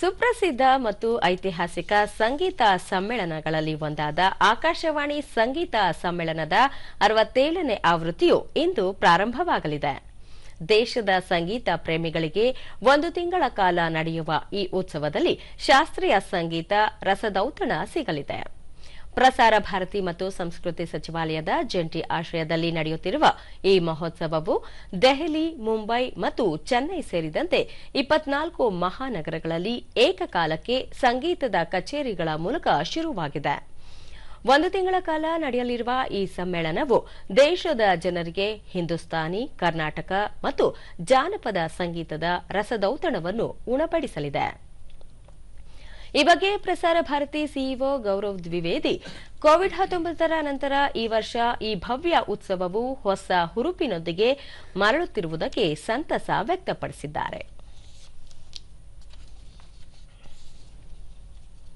ಸುಪ್ರಸಿದ್ಧ ಮತ್ತು ಐತಿಹಾಸಿಕ ಸಂಗೀತ ಸಮ್ಮೇಳನಗಳಲ್ಲಿ ಒಂದಾದ ಆಕಾಶವಾಣಿ ಸಂಗೀತ ಸಮ್ಮೇಳನದ ಅರವತ್ತೇಳನೇ ಆವೃತ್ತಿಯು ಇಂದು ಪ್ರಾರಂಭವಾಗಲಿದೆ. ದೇಶದ ಸಂಗೀತ ಪ್ರೇಮಿಗಳಿಗೆ ಒಂದು ತಿಂಗಳ ಕಾಲ ನಡೆಯುವ ಈ ಉತ್ಸವದಲ್ಲಿ ಶಾಸ್ತ್ರೀಯ ಸಂಗೀತ ರಸದೌತಣ ಸಿಗಲಿದೆ. ಪ್ರಸಾರ ಭಾರತಿ ಮತ್ತು ಸಂಸ್ಕೃತಿ ಸಚಿವಾಲಯದ ಜಂಟಿ ಆಶ್ರಯದಲ್ಲಿ ನಡೆಯುತ್ತಿರುವ ಈ ಮಹೋತ್ಸವವು ದೆಹಲಿ, ಮುಂಬೈ ಮತ್ತು ಚೆನ್ನೈ ಸೇರಿದಂತೆ ಇಪ್ಪತ್ನಾಲ್ಕು ಮಹಾನಗರಗಳಲ್ಲಿ ಏಕಕಾಲಕ್ಕೆ ಸಂಗೀತದ ಕಚೇರಿಗಳ ಮೂಲಕ ಶುರುವಾಗಿದೆ. ಒಂದು ತಿಂಗಳ ಕಾಲ ನಡೆಯಲಿರುವ ಈ ಸಮ್ಮೇಳನವು ದೇಶದ ಜನರಿಗೆ ಹಿಂದೂಸ್ತಾನಿ, ಕರ್ನಾಟಕ ಮತ್ತು ಜಾನಪದ ಸಂಗೀತದ ರಸದೌತಣವನ್ನು ಉಣಬಡಿಸಲಿದೆ. ಈ ಬಗ್ಗೆ ಪ್ರಸಾರ ಭಾರತಿ ಸಿಇಒ ಗೌರವ್ ದ್ವಿವೇದಿ. ಕೋವಿಡ್ ಹತ್ತೊಂಬತ್ತರ ನಂತರ ಈ ವರ್ಷ ಈ ಭವ್ಯ ಉತ್ಸವವು ಹೊಸ ಹುರುಪಿನೊಂದಿಗೆ ಮರಳುತ್ತಿರುವುದಕ್ಕೆ ಸಂತಸ ವ್ಯಕ್ತಪಡಿಸಿದ್ದಾರೆ.